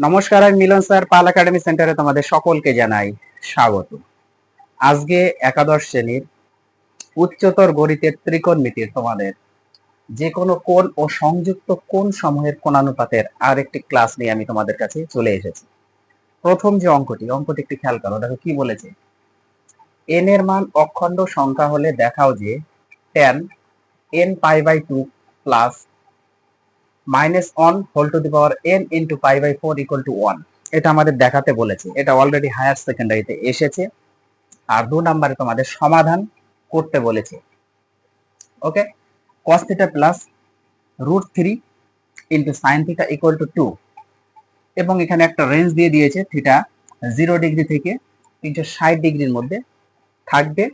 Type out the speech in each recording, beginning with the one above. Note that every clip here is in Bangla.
নমস্কার, আমি মিলন স্যার, পাল একাডেমি সেন্টারে তোমাদের সকলকে জানাই স্বাগত। আজকে একাদশ শ্রেণির উচ্চতর গণিতের ত্রিকোণমিতির তোমাদের যে কোনো কোণ ও সংযুক্ত কোণ সমূহের কোণানুপাতের আর একটি ক্লাস নিয়ে আমি তোমাদের কাছে চলে এসেছি। প্রথম যে অঙ্কটি অঙ্কটি একটু খেয়াল করো, দেখো কি বলেছে। এন এর মান অখণ্ড সংখ্যা হলে দেখাও যে tan n pi by two plus minus one whole to the power n into pi by four equal to one এটা আমাদের দেখাতে বলেছে। এটা অলরেডি হায়ার সেকেন্ডারিতে এসেছে। আর দু নম্বরে তোমাদের সমাধান করতে বলেছে। Okay cos theta plus root three into sine theta equal to two এবং এখানে একটা রেঞ্জ দিয়ে দিয়েছে থিটা জিরো ডিগ্রি থেকে তিনশো ষাট ডিগ্রির মধ্যে থাকবে।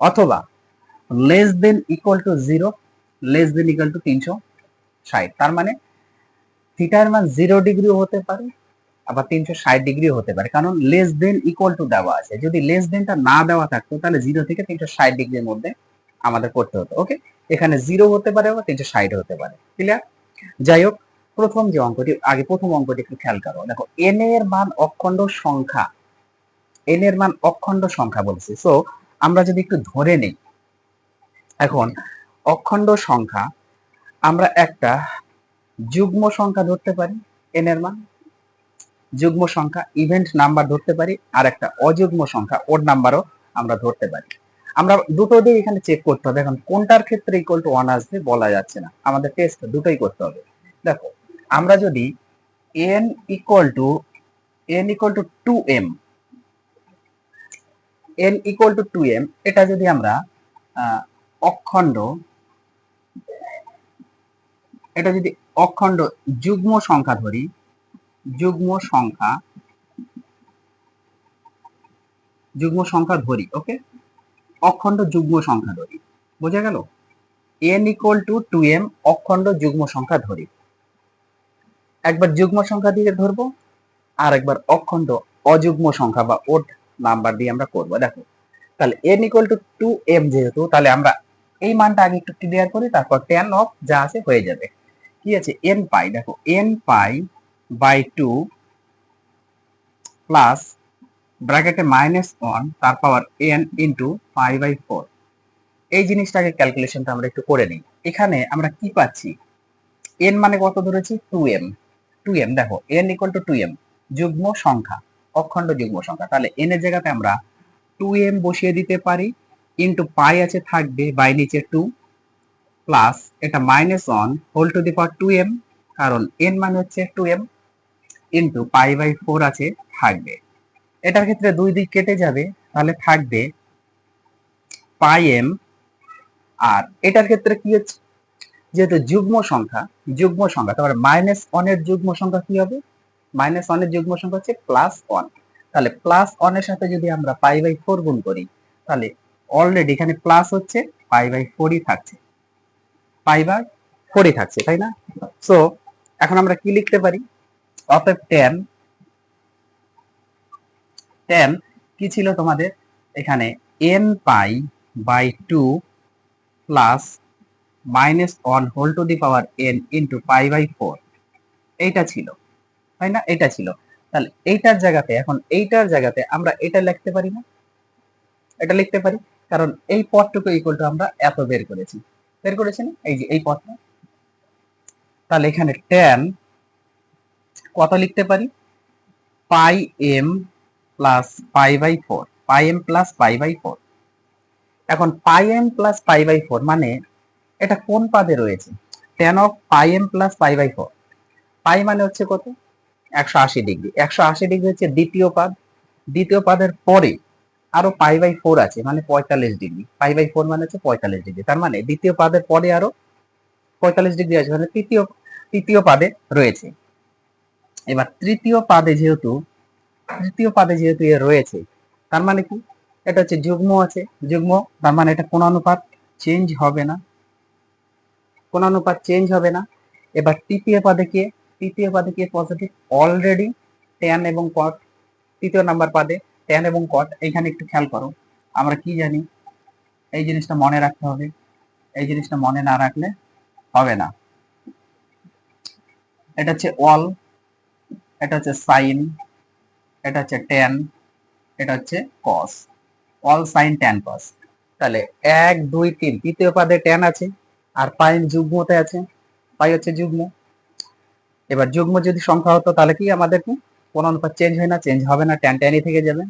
অথবা less than equal to zero less than equal to তিনশো ষাট। তার মানে থিটার মান জিরো ডিগ্রিও হতে পারে, আবার তিনশো ষাট ডিগ্রিও হতে পারে। কারণ লেস দেন ইকুয়াল টু দেওয়া আছে। যদি লেস দেনটা না দেওয়া থাকতো, তাহলে জিরো থেকে তিনশো ষাট ডিগ্রির মধ্যে আমাদের করতে হতো। ওকে এখানে জিরো হতে পারে, আবার তিনশো ষাট হতে পারে। ক্লিয়ার যাই হোক, প্রথম যে অঙ্কটি, আগে প্রথম অঙ্কটি একটু খেয়াল করো। দেখো এন এর মান অখণ্ড সংখ্যা এন এর মান অখণ্ড সংখ্যা বলছি। সো আমরা যদি একটু ধরে নেই, এখন অখণ্ড সংখ্যা আমরা একটা যুগ্ম সংখ্যা ধরতে পারি এন এর মান, যুগ্ম সংখ্যা ইভেন্ট নাম্বার ধরতে পারি, আর একটা অযুগ্ম সংখ্যা ওর নাম্বারও আমরা ধরতে পারি। আমরা দুটো দিয়ে এখানে চেক করতে হবে। এখন কোনটার ক্ষেত্রে ইকুয়াল টু ওয়ান আসবে বলা যাচ্ছে না। আমাদের টেস্ট দুটোই করতে হবে। দেখো, আমরা যদি n equal to n equal to two m n equal to two m এটা যদি আমরা অখণ্ড এটা যদি অখণ্ড যুগ্ম সংখ্যা ধরি, যুগ্ম সংখ্যা যুগ্ম সংখ্যা ধরি ওকে অখণ্ড যুগ্ম সংখ্যা ধরি, বোঝা গেল? N equal to two m অখণ্ড যুগ্ম সংখ্যা ধরি। একবার যুগ্ম সংখ্যা দিয়ে ধরবো আর একবার অখণ্ড অযুগ্ম সংখ্যা বা ওড নাম্বার দিয়ে আমরা করব। দেখো, তাহলে n equal to two m যেহেতু, তাহলে আমরা এই মানটা আগে একটু ক্লিয়ার করি, তারপর টেন অফ যা আছে হয়ে যাবে। কি আছে? এন পাই দেখো n pi by two plus ব্র্যাকেটে মাইনাস ওয়ান তার power n into pi by four এই জিনিসটাকে ক্যালকুলেশনটা আমরা একটু করে নিই। এখানে আমরা কি পাচ্ছি? এন মানে কত ধরেছি? টু এম টু এম দেখো n equal to two m যুগ্ম সংখ্যা, অখণ্ড যুগ্ম সংখ্যা। তাহলে এন এর জায়গাতে আমরা টু এম বসিয়ে দিতে পারি ইন্টু পাই আছে থাকবে বাই নিচে টু প্লাস এটা minus one whole to the power two m কারণ এন মানে হচ্ছে two m into pi by four আছে থাকবে এটার ক্ষেত্রে দুই দিক কেটে যাবে, তাহলে থাকবে পাই এম আর এটার ক্ষেত্রে কি হচ্ছে? যেহেতু যুগ্ম সংখ্যা যুগ্ম সংখ্যা, তারপরে মাইনাস ওয়ানের যুগ্ম সংখ্যা কি হবে? মাইনাস ওয়ানের যুগ্ম সংখ্যা হচ্ছে প্লাস ওয়ান তাহলে প্লাস ওয়ানের সাথে যদি আমরা পাই বাই ফোর গুণ করি, তাহলে অলরেডি এখানে প্লাস হচ্ছে পাই বাই ফোরই থাকছে। পাই বাই ফোরই থাকছে, তাই না? সো এখন আমরা কি লিখতে পারি? অতএব টেন টেন কি ছিল তোমাদের? এখানে n pi by two plus minus one whole to the power n into pi by four এইটা ছিল, তাই না? এটা ছিল। তাহলে এইটার জায়গাতে, এখন এইটার জায়গাতে আমরা এটা লিখতে পারি না? এটা লিখতে পারি, কারণ এই পদটুকু ইকুয়াল টু আমরা এত বের করেছি। বের করেছি না? এই যে, এই পদটা তাহলে এখানে টেন কত লিখতে পারি? Pi m plus pi by four pi m plus pi by four এখন pi m plus pi by four মানে এটা কোন পাদে রয়েছে? Tan of pi m plus pi by four pi মানে হচ্ছে কত? একশো আশি ডিগ্রি। একশো আশি ডিগ্রি হচ্ছে দ্বিতীয় পাদ। দ্বিতীয় পাদের পরে আরও পাই বাই ফোর আছে মানে পঁয়তাল্লিশ ডিগ্রি পাই বাই ফোর মানে হচ্ছে পঁয়তাল্লিশ ডিগ্রি তার মানে দ্বিতীয় পাদের পরে আরও পঁয়তাল্লিশ ডিগ্রি আছে মানে তৃতীয় তৃতীয় পাদে রয়েছে। এবার তৃতীয় পাদে যেহেতু, তৃতীয় পাদে যেহেতু এ রয়েছে, তার মানে কি? এটা হচ্ছে যুগ্ম আছে। যুগ্ম, তার মানে এটা কোন অনুপাত চেঞ্জ হবে না। কোন অনুপাত চেঞ্জ হবে না। এবার তৃতীয় পাদে কে? তৃতীয় পাদে কে পজিটিভ অলরেডি ট্যান এবং কট তৃতীয় নাম্বার পাদে টেন এবং কট এখানে একটু খেয়াল করো। আমরা কি জানি? এই জিনিসটা মনে রাখতে হবে। এই জিনিসটা মনে না রাখলে হবে না। এটা হচ্ছে অল এটা হচ্ছে সাইন এটা হচ্ছে টেন এটা হচ্ছে cos all sine tan cos তাহলে এক, দুই, তিন, তৃতীয় পাদে ট্যান আছে, আর পাইন যুগ্মতে আছে। পাই হচ্ছে যুগ্ম। এবার যুগ্ম যদি সংখ্যা হতো, তাহলে কি আমাদের কি কোন অনুপাত চেঞ্জ হয় না চেঞ্জ হবে না ট্যান ট্যানই থেকে যাবে।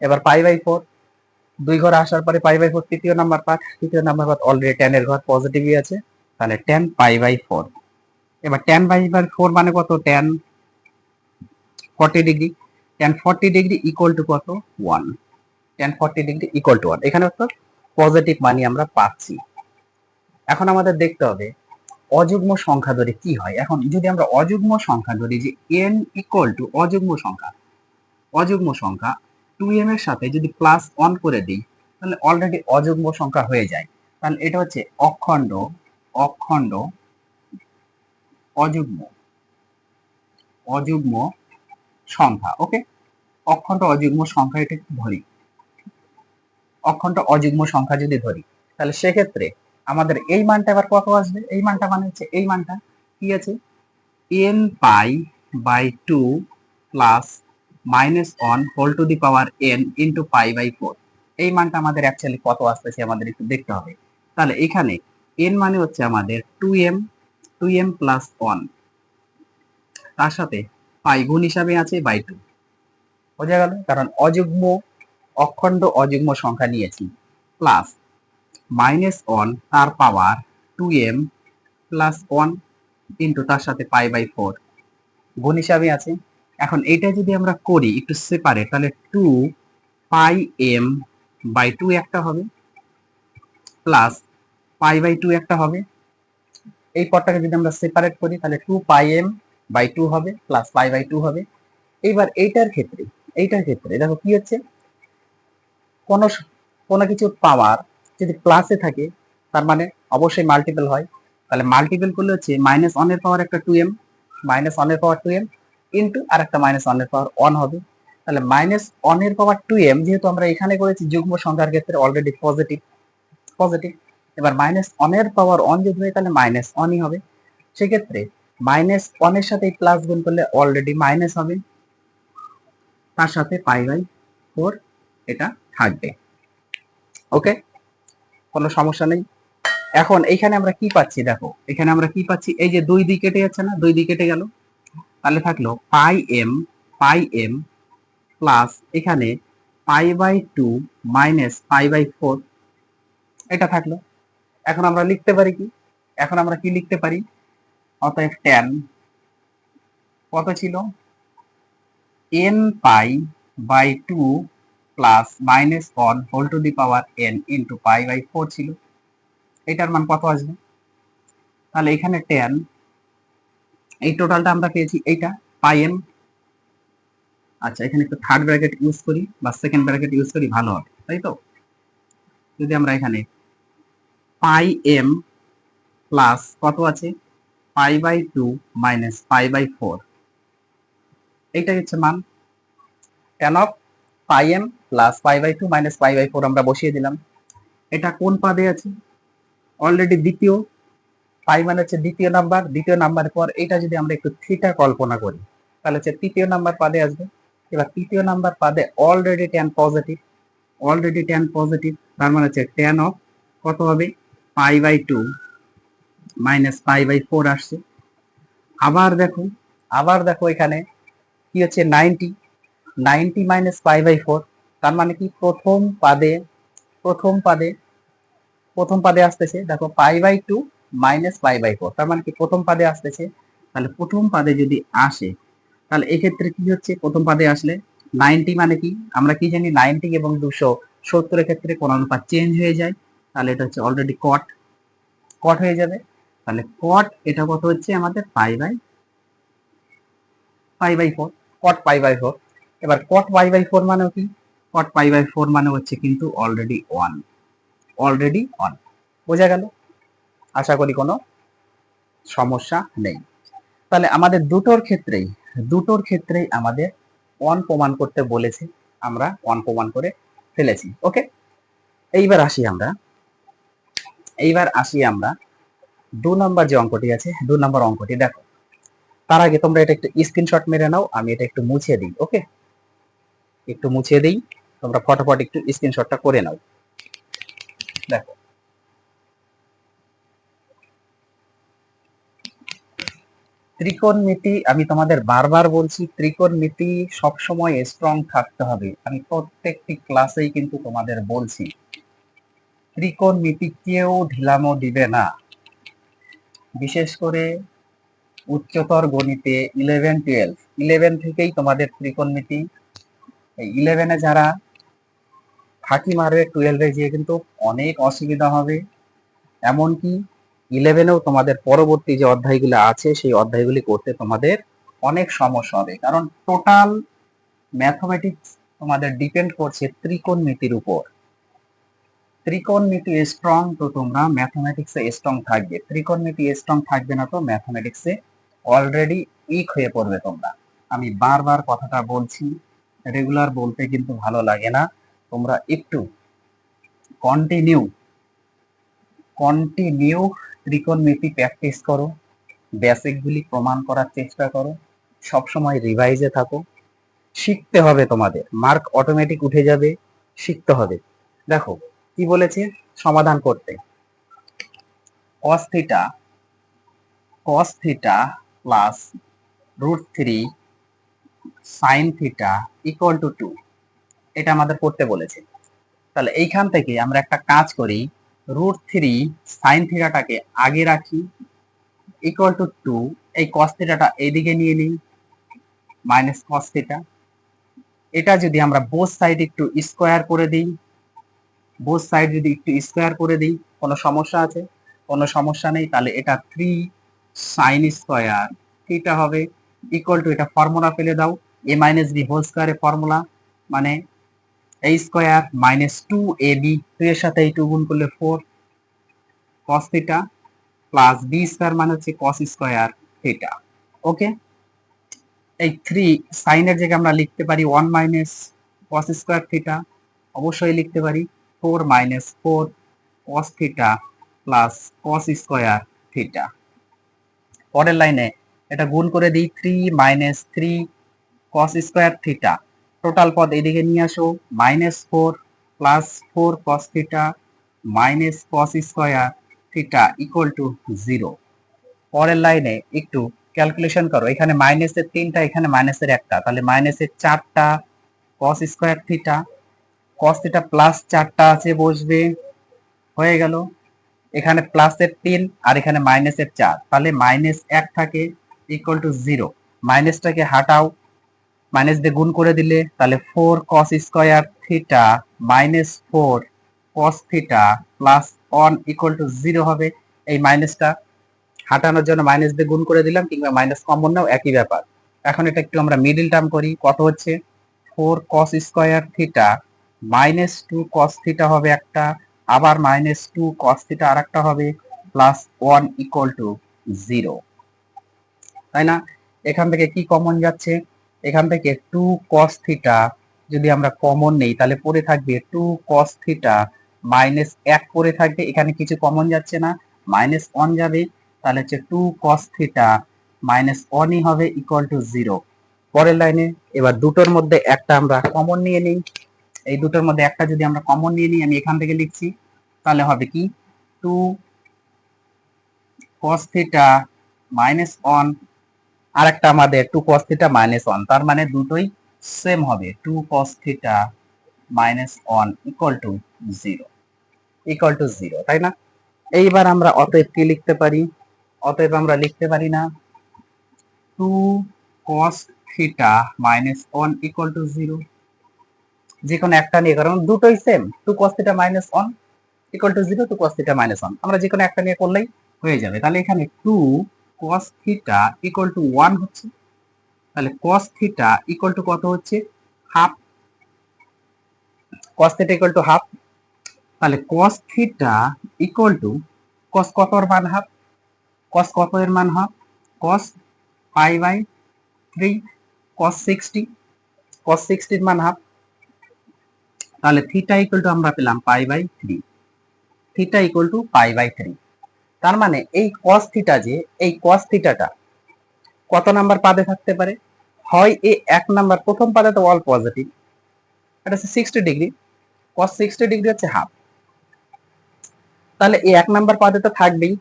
এবার পাই বাই ফোর দুই ঘর আসার পরে পাই বাই ফোর তৃতীয় নাম্বার পার্ট তৃতীয় নাম্বার পার্ট অলরেডি টেনের ঘর পজিটিভই আছে, তাহলে টেন পাই বাই ফোর এবার টেন বাই বাই ফোর মানে কত? Tan forty degree tan forty degree equal to কত? One tan forty degree equal to one এখানে তো পজিটিভ মানি আমরা পাচ্ছি। এখন আমাদের দেখতে হবে অযুগ্ম সংখ্যা ধরে কি হয়? এখন যদি আমরা অযুগ্ম সংখ্যা ধরি যে এন ইকুয়াল টু অযুগ্ম সংখ্যা অযুগ্ম সংখ্যা টু এম এর সাথে যদি প্লাস অন করে দিই, তাহলে অলরেডি অযুগ্ম সংখ্যা হয়ে যায়। তাহলে এটা হচ্ছে অখণ্ড অখণ্ড, অযুগ্ম অযুগ্ম সংখ্যা ওকে অখণ্ড, অযুগ্ম সংখ্যা এটা ধরি। অখণ্ড, অযুগ্ম সংখ্যা যদি ধরি, তাহলে সেক্ষেত্রে আমাদের এই মানটা এবার কত আসবে? এই মানটা মানে হচ্ছে এই মানটা। কি আছে? N pi by two plus minus one whole to the power n into pi by four. এই মানটা আমাদের অ্যাকচুয়ালি কত আসতেছে আমাদের একটু দেখতে হবে। তাহলে এখানে এন মানে হচ্ছে আমাদের two m two m plus one তার সাথে পাই গুণ হিসাবে আছে বাই টু। বোঝা গেল? কারণ অযুগ্ম, অখণ্ড অযুগ্ম সংখ্যা নিয়েছি। প্লাস মাইনাস ওয়ান তার power two m plus one into তার সাথে পাই বাই ফোর গুণ হিসাবে আছে। এখন এইটা যদি আমরা করি একটু সেপারেট তাহলে two pi m by two একটা হবে প্লাস পাই বাই টু একটা হবে। এই পদটাকে যদি আমরা সেপারেট করি, তাহলে two pi m by two হবে প্লাস পাই বাই টু হবে। এইবার এইটার ক্ষেত্রে এইটার ক্ষেত্রে দেখো কি হচ্ছে? কোন কোনো কিছু পাওয়ার যদি প্লাসে থাকে, তার মানে অবশ্যই মাল্টিপল হয়। তাহলে মাল্টিপল করলে হচ্ছে মাইনাস ওয়ানের পাওয়ার একটা টু এম মাইনাস ওয়ানের পাওয়ার টু এম ইন্টু আর একটা মাইনাস ওয়ানের পাওয়ার ওয়ান হবে। তাহলে মাইনাস ওয়ানের পাওয়ার টু এম যেহেতু আমরা এখানে করেছি, যুগ্ম সংখ্যার ক্ষেত্রে অলরেডি পজিটিভ পজিটিভ এবার মাইনাস ওয়ানের পাওয়ার ওয়ান যদি হয়, তাহলে মাইনাস ওয়ানই হবে। সেক্ষেত্রে মাইনাস ওয়ানের সাথে প্লাস গুণ করলে অলরেডি মাইনাস হবে। তার সাথে পাই বাই ফোর এটা থাকবে। ওকে কোনো সমস্যা নেই। এখন এইখানে আমরা কি পাচ্ছি দেখো, এখানে আমরা কি পাচ্ছি? এই যে দুই দিক কেটে যাচ্ছে না? দুই দিক কেটে গেল। তাহলে থাকল pi m pi m plus এখানে pi by two minus pi by four. এটা থাকল। এখন আমরা লিখতে পারি কি? এখন আমরা কি লিখতে পারি? অতএব টেন কত ছিল? N pi by two plus minus one whole to the power n into pi by four ছিল। এটার মান কত আসবে? তাহলে এখানে টেন এই টোটালটা আমরা পেয়েছি এইটা পাই এম আচ্ছা এখানে একটু থার্ড ব্র্যাকেট ইউজ করি বা সেকেন্ড ব্র্যাকেট ইউজ করি, ভালো হবে, তাই তো? যদি আমরা এখানে পাই এম প্লাস কত আছে? Pi by two minus pi by four এইটাই হচ্ছে মান। Tan of pi m plus pi by two minus pi by four আমরা বসিয়ে দিলাম। এটা কোন পাদে আছে? অলরেডি দ্বিতীয়। পাই মানে হচ্ছে দ্বিতীয় নাম্বার দ্বিতীয় নাম্বারের পর এটা যদি আমরা একটু থিটা কল্পনা করি, তাহলে হচ্ছে তৃতীয় নাম্বার পাদে আসবে। এবার তৃতীয় number পাদে already tan positive already tan positive তার মানে হচ্ছে টেন অফ কত হবে? Pi by two minus pi by four আসছে। আবার দেখো আবার দেখো এখানে কি হচ্ছে ninety ninety minus pi by four তার মানে কি? প্রথম পাদে প্রথম পাদে প্রথম পাদে আসতেছে, দেখো, pi by two minus pi by four. তার মানে কি? প্রথম পাদে আসতেছে। তাহলে প্রথম পাদে যদি আসে, তাহলে এক্ষেত্রে কি হচ্ছে? প্রথম পাদে আসলে নাইনটি মানে কি? আমরা কি জানি? নাইনটি এবং দুশো সত্তরের ক্ষেত্রে কোন অনুপাত চেঞ্জ হয়ে যায়। তাহলে এটা হচ্ছে অলরেডি কট কট হয়ে যাবে। তাহলে কট এটা কত হচ্ছে? আমাদের pi by pi by four cot pi by four. এবার কট পাই বাই ফোর মানে কি? কট পাই বাই ফোর মানে হচ্ছে কিন্তু অলরেডি ওয়ান অলরেডি অন বোঝা গেল? আশা করি কোনো সমস্যা নেই। তাহলে আমাদের দুটোর ক্ষেত্রেই দুটোর ক্ষেত্রেই আমাদের অন প্রমাণ করতে বলেছে, আমরা অন প্রমাণ করে ফেলেছি ওকে এইবার আসি আমরা। এইবার আসি আমরা দু নম্বর যে অঙ্কটি আছে, দু নম্বর অঙ্কটি, দেখো। তার আগে তোমরা এটা একটু স্ক্রিনশট মেরে নাও, আমি এটা একটু মুছে দিই ওকে একটু মুছে দিই। তোমরা ফটাফট একটু স্ক্রিনশটটা করে নাও। দেখো। ত্রিকোণমিতি, আমি তোমাদের বারবার বলছি, ত্রিকোণমিতি সবসময় স্ট্রং থাকতে হবে। আমি প্রত্যেকটি ক্লাসেই কিন্তু তোমাদের বলছি। ত্রিকোণমিতি কেউ ঢিলামো দিবে না। বিশেষ করে উচ্চতর গণিতে ইলেভেন টুয়েলভ ইলেভেন থেকেই তোমাদের ত্রিকোণমিতি। এই ইলেভেনে যারা ফাঁকি মারবে টুয়েলভে গিয়ে কিন্তু অনেক অসুবিধা হবে। এমনকি ইলেভেনেও তোমাদের পরবর্তী যে অধ্যায়গুলো আছে, সেই অধ্যায়গুলি করতে তোমাদের অনেক সমস্যা হবে। কারণ টোটাল ম্যাথমেটিক্স তোমাদের ডিপেন্ড করছে ত্রিকোণমিতির উপর। ত্রিকোণমিতি স্ট্রং তো তোমরা ম্যাথমেটিক্সে স্ট্রং থাকবে। ত্রিকোণমিতি স্ট্রং থাকবে না তো ম্যাথমেটিক্সে অলরেডি উইক হয়ে পড়বে তোমরা। আমি বারবার কথাটা বলছি রেগুলার বলতে কিন্তু ভালো লাগে না। তোমরা একটু কন্টিনিউ কন্টিনিউ ত্রিকোণমিতি প্র্যাকটিস করো বেসিকগুলি প্রমাণ করার চেষ্টা করো, সবসময় রিভাইজে থাকো, শিখতে হবে তোমাদের মার্ক অটোমেটিক উঠে যাবে, শিখতে হবে। দেখো, কি বলেছে? সমাধান করতে। cos theta cos theta plus root three sine theta equal to two এটা আমাদের করতে বলেছে। তাহলে এইখান থেকে আমরা একটা কাজ করি রুট থ্রি সাইন থিটাটাকে আগে রাখি ইকুয়াল টু টু এই কস থিটাটা এইদিকে নিয়ে নিই মাইনাস কস থিটা এটা যদি আমরা বোস সাইড একটু স্কোয়ার করে দিই বোস সাইড যদি একটু স্কোয়ার করে দিই, কোনো সমস্যা আছে? কোনো সমস্যা নেই, তাহলে এটা থ্রি সাইন স্কোয়ার থিটা হবে। ইকুয়াল টু এটা ফর্মুলা ফেলে দাও এ মাইনাস বি হোল স্কোয়ারের ফর্মুলা মানে a square minus two a b two এর সাথে এই টু গুণ করলে four cos theta plus b square মানে হচ্ছে কস স্কোয়ার থিটা ওকে এই থ্রি সাইনের জায়গায় আমরা লিখতে পারি one minus cos square theta অবশ্যই লিখতে পারি four minus four cos theta plus cos square theta পরের লাইনে এটা গুণ করে দিই three minus three cos square theta total পদ এদিকে নিয়ে আসো minus four plus four cos theta minus cos square theta equal to zero পরের লাইনে একটু ক্যালকুলেশন করো, এখানে মাইনাসের তিনটা, এখানে মাইনাসের একটা। তাহলে মাইনাসের চারটা cos square theta cos theta plus চারটা আছে বসবে। হয়ে গেল। এখানে প্লাসের তিন আর এখানে মাইনাসের চার। তাহলে মাইনাস এক থাকে ইকুয়াল টু জিরো মাইনাসটাকে হাটাও। মাইনাস দিয়ে গুণ করে দিলে, তাহলে four cos square theta minus four cos theta plus one equal to zero হবে এই মাইনাসটা হাঁটানোর জন্য মাইনাস দিয়ে গুণ করে দিলাম, কিংবা মাইনাস কমন নাও, একই ব্যাপার। এখন এটা একটু আমরা মিডিল টার্ম করি, কত হচ্ছে? Four cos square theta minus two cos theta হবে একটা, আবার মাইনাস টু কস থিটা আর একটা হবে plus one equal to zero তাই না? এখান থেকে কি কমন যাচ্ছে? এখান থেকে টু কস থিটা যদি আমরা কমন নেই, তাহলে পড়ে থাকবে টু কস থিটা মাইনাস এক পড়ে থাকবে। এখানে কিছু কমন যাচ্ছে না মাইনাস ওয়ান যাবে, তাহলে হচ্ছে টু কস থিটা মাইনাস ওয়ানই হবে ইকুয়াল টু জিরো পরের লাইনে এবার দুটোর মধ্যে একটা আমরা কমন নিয়ে নিই। এই দুটোর মধ্যে একটা যদি আমরা কমন নিয়ে নিই, আমি এখান থেকে লিখছি, তাহলে হবে কি? Two cos theta minus one আর একটা আমাদের two cos theta minus one তার মানে দুটোই সেম হবে। Two cos theta minus one equal to zero equal to zero তাই না? এইবার আমরা অতএব কি লিখতে পারি? অতএব আমরা লিখতে পারি না two cos theta minus one equal to zero যে কোনো একটা নিয়ে, কারণ দুটোই same two cos theta minus one equal to zero two cos theta minus one আমরা যে কোনো একটা নিয়ে করলেই হয়ে যাবে। তাহলে এখানে two cos theta equal to one হচ্ছে, তাহলে কস থিটা ইকুয়াল টু কত হচ্ছে? Half cos theta equal to half তাহলে cos theta equal to cos কত এর মান হাফ কস কত এর মান half cos pi by three cos sixty cos সিক্সটির মান হাফ তাহলে থিটা ইকুয়াল টু আমরা পেলাম pi by three theta equal to pi by three তার মানে এই কস থিটা যে, এই কস থিটাটা কত নাম্বার পাদে থাকতে পারে? হয় এ এক নাম্বার প্রথম পাদে তো অল পজিটিভ এটা হচ্ছে sixty degree cos sixty degree হচ্ছে হাফ তাহলে এই এক নাম্বার পাদে তো থাকবেই।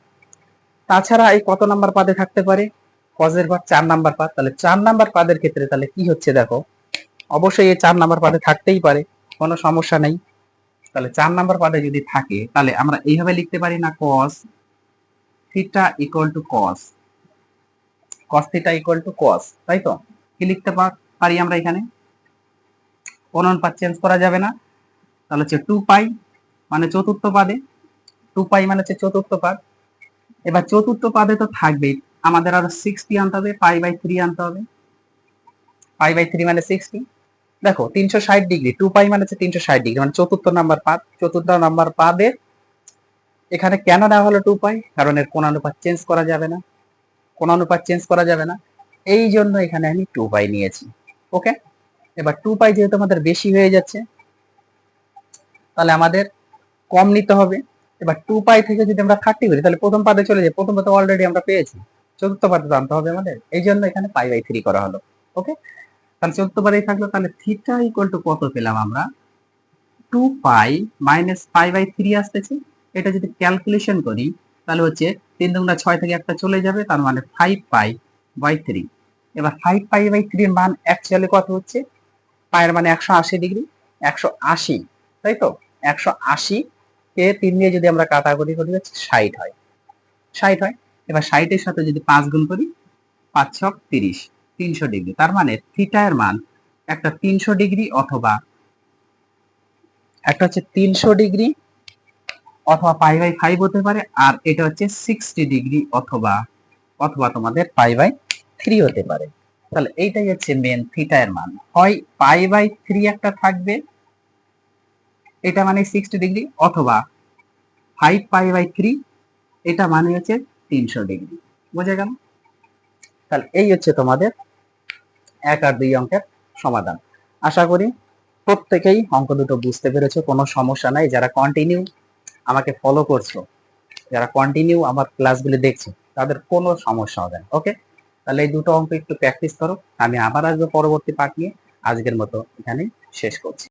তাছাড়া এই কত নাম্বার পাদে থাকতে পারে? কজের ভাগ চার নাম্বার পাদ। তাহলে চার নাম্বার পাদের ক্ষেত্রে তাহলে কি হচ্ছে দেখো? অবশ্যই এই চার নাম্বার পাদে থাকতেই পারে, কোনো সমস্যা নেই। তাহলে চার নাম্বার পাদে যদি থাকে, তাহলে আমরা এইভাবে লিখতে পারি না cos theta equal to cos cos theta equal to cos তাই তো? কি লিখতে পারি আমরা এখানে? অনুপাত চেঞ্জ করা যাবে না। তাহলে হচ্ছে টু পাই মানে চতুর্থ পাদে। টু পাই মানে হচ্ছে চতুর্থ পাদ। এবার চতুর্থ পাদে তো থাকবেই। আমাদের আরও সিক্সটি আনতে হবে পাই বাই থ্রি আনতে হবে। পাই বাই থ্রি মানে সিক্সটি দেখো, তিনশো ষাট ডিগ্রি টু পাই মানে হচ্ছে তিনশো ষাট ডিগ্রি মানে চতুর্থ নাম্বার পাদ। চতুর্থ নাম্বার পাদে এখানে কেন নেওয়া হলো টু পাই কারণ এর কোন অনুপাত চেঞ্জ করা যাবে না। কোন অনুপাত চেঞ্জ করা যাবে না। এই জন্য এখানে আমি টু পাই নিয়েছি। ওকে এবার টু পাই যেহেতু আমাদের বেশি হয়ে যাচ্ছে, তাহলে আমাদের কম নিতে হবে। এবার টু পাই থেকে যদি আমরা থার্টি করি, তাহলে প্রথম পাতে চলে যাই। প্রথম পাতে অলরেডি আমরা পেয়েছি। চতুর্থ পাতে জানতে হবে আমাদের। এই জন্য এখানে পাই বাই থ্রি করা হলো। ওকে তাহলে চতুর্থ পাদেই থাকল। তাহলে থিটা ইকুয়াল টু কত পেলাম আমরা? Two pi minus pi by three আসতেছে। এটা যদি ক্যালকুলেশন করি, তাহলে হচ্ছে তিন দুগুণা ছয় থেকে একটা চলে যাবে, তার মানে ফাইভ পাই বাই থ্রি এবার ফাইভ পাই বাই থ্রির মান অ্যাকচুয়ালি কত হচ্ছে? পায়ের মানে একশো আশি ডিগ্রি একশো আশি, তাই তো? একশো আশি কে তিন দিয়ে যদি আমরা কাটাকুটি করি, হচ্ছে ষাট হয়। ষাট হয়। এবার ষাটের সাথে যদি পাঁচ গুণ করি, পাঁচ ছক তিরিশ, তিনশো ডিগ্রি তার মানে থিটার মান একটা তিনশো ডিগ্রি অথবা একটা হচ্ছে তিনশো ডিগ্রি অথবা পাই বাই ফাইভ হতে পারে, আর এটা হচ্ছে সিক্সটি ডিগ্রি অথবা অথবা তোমাদের পাই বাই থ্রি হতে পারে। তাহলে এইটাই হচ্ছে মেন থিটা এর মান। হয় পাই বাই থ্রি একটা থাকবে, এটা মানে সিক্সটি ডিগ্রি অথবা ফাইভ পাই বাই থ্রি এটা মানে হচ্ছে তিনশো ডিগ্রি বোঝা গেল? তাহলে এই হচ্ছে তোমাদের এক আর দুই অঙ্কের সমাধান। আশা করি প্রত্যেকেই অঙ্ক দুটো বুঝতে পেরেছ, কোনো সমস্যা নাই। যারা কন্টিনিউ আমাকে ফলো করছ, যারা কন্টিনিউ আমার ক্লাসগুলি দেখছ, তাদের কোনো সমস্যা হবে না ওকে তাহলে এই দুটো অঙ্ক একটু প্র্যাকটিস করো, আমি আবার আসব পরবর্তী পার্ট নিয়ে, আজকের মতো এখানে শেষ করছি।